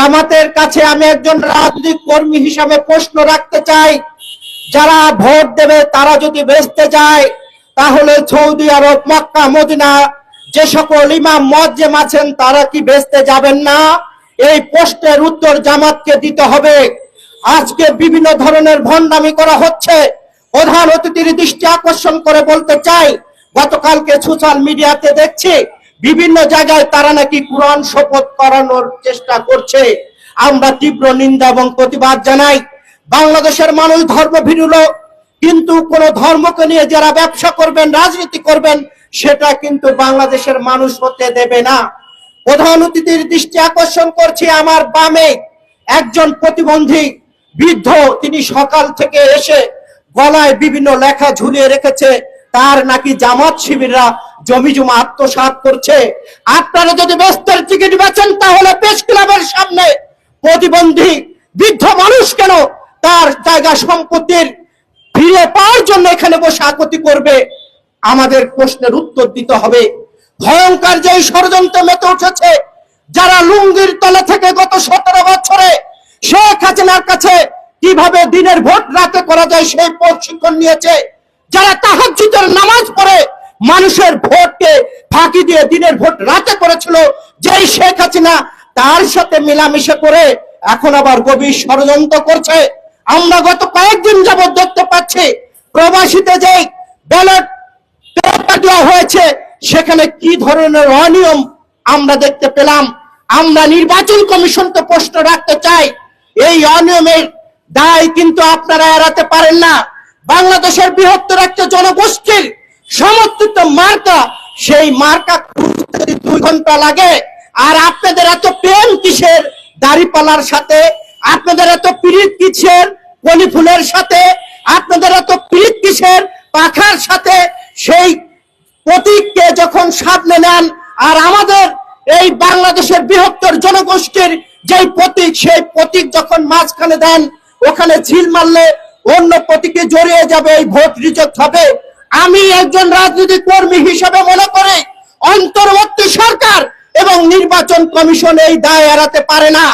জামাতের কাছে আমি একজন রাজনৈতিক কর্মী হিসাবে প্রশ্ন রাখতে চাই। যারা ভোট দেবে, তারা যদি বেচতে যায়, তাহলে সৌদি আরব, মক্কা, মদিনা যে সকল ইমাম মজ্জেম আছেন, তারা কি বেচতে যাবেন না? এই প্রশ্নের উত্তর জামাতকে দিতে হবে। আজকে বিভিন্ন ধরনের ভণ্ডামি করা হচ্ছে। প্রধান অতিথির দৃষ্টি আকর্ষণ করে বলতে চাই, গতকালকে সোশ্যাল মিডিয়াতে দেখছি বিভিন্ন জায়গায় তারা নাকি কোরআন শপথ করানোর চেষ্টা করছে। আমরা তীব্র নিন্দা এবং প্রতিবাদ জানাই। বাংলাদেশের মানুষ ধর্ম ভিড়ুল কিন্তু কোন ধর্মকে নিয়ে যারা ব্যবসা করবেন, রাজনীতি করবেন, সেটা কিন্তু বাংলাদেশের মানুষ হতে দেবে না। প্রধান অতিথির দৃষ্টি আকর্ষণ করছি আমার বামে একজন প্রতিবন্ধী বৃদ্ধ। তিনি সকাল থেকে এসে গলায় বিভিন্ন লেখা ঝুলিয়ে রেখেছে। তার নাকি জামাত শিবিররা জমি জমা আত্মসাৎ করছে। আপনারা যদি ব্যস্তের টিকিট বেচেন, তাহলে প্রেস ক্লাবের সামনে প্রতিবন্ধী বৃদ্ধ মানুষ কেন তার জায়গা সম্পত্তির ফিরে পাওয়ার জন্য এখানে বসে আকতি করবে? আমাদের প্রশ্নের উত্তর দিতে হবে। ভয়ঙ্কর যে ষড়যন্ত্র মেতে উঠেছে, যারা লুঙ্গির তলে থেকে গত সতেরো বছরে শেখ হাসিনার কাছে কীভাবে দিনের ভোট রাতে করা যায় সেই প্রশিক্ষণ নিয়েছে, যারা তাহাজ্জুদের নামাজ পড়ে মানুষের ভোটকে ফাঁকি দিয়ে দিনের ভোট রাতে করেছিল যেই শেখ হাসিনা। তার সাথে মিলামিশে করে এখন আবার গভীর ষড়যন্ত্র করছে। আমরা গত কয়েকদিন যাবৎ দেখতে পাচ্ছি, প্রবাসীতে যে ব্যালট দেওয়া হয়েছে, সেখানে কি ধরনের অনিয়ম আমরা দেখতে পেলাম। আমরা নির্বাচন কমিশনকে প্রশ্ন রাখতে চাই, এই অনিয়মের দায় কিন্তু আপনারা এড়াতে পারেন না। বাংলাদেশের বৃহত্তর একটা জনগোষ্ঠীর সমর্থিত মার্কা, সেই মার্কা খুঁজতে দুই ঘণ্টা লাগে, আর আপনাদের এত প্রেম কিসের? দাড়িপালার সাথে, আপনাদের এত পীড়িত কিসের? কলি ফুলের সাথে, আপনাদের এত পীড়িত কিসের? পাখার সাথে, সেই প্রতীককে যখন সামনে নেন, আর আমাদের এই বাংলাদেশের বৃহত্তর জনগোষ্ঠীর যেই প্রতীক, সেই প্রতীক যখন মাঝখানে দেন, ওখানে ঝিল মারলে অন্য প্রতীকে জড়িয়ে যাবে, এই ভোট রিজেক্ট হবে। আমি একজন রাজনৈতিক কর্মী হিসেবে মনে করি অন্তর্বর্তী সরকার এবং নির্বাচন কমিশন এই দায় এড়াতে পারে না।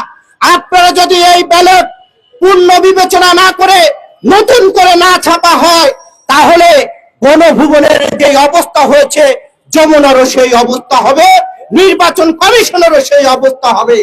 আপনারা যদি এই ব্যালট পূর্ণ বিবেচনা না করে, নতুন করে না ছাপা হয়, তাহলে গণভুবনের যে অবস্থা হয়েছে, যমুনারও সেই অবস্থা হবে, নির্বাচন কমিশনেরও সেই অবস্থা হবে।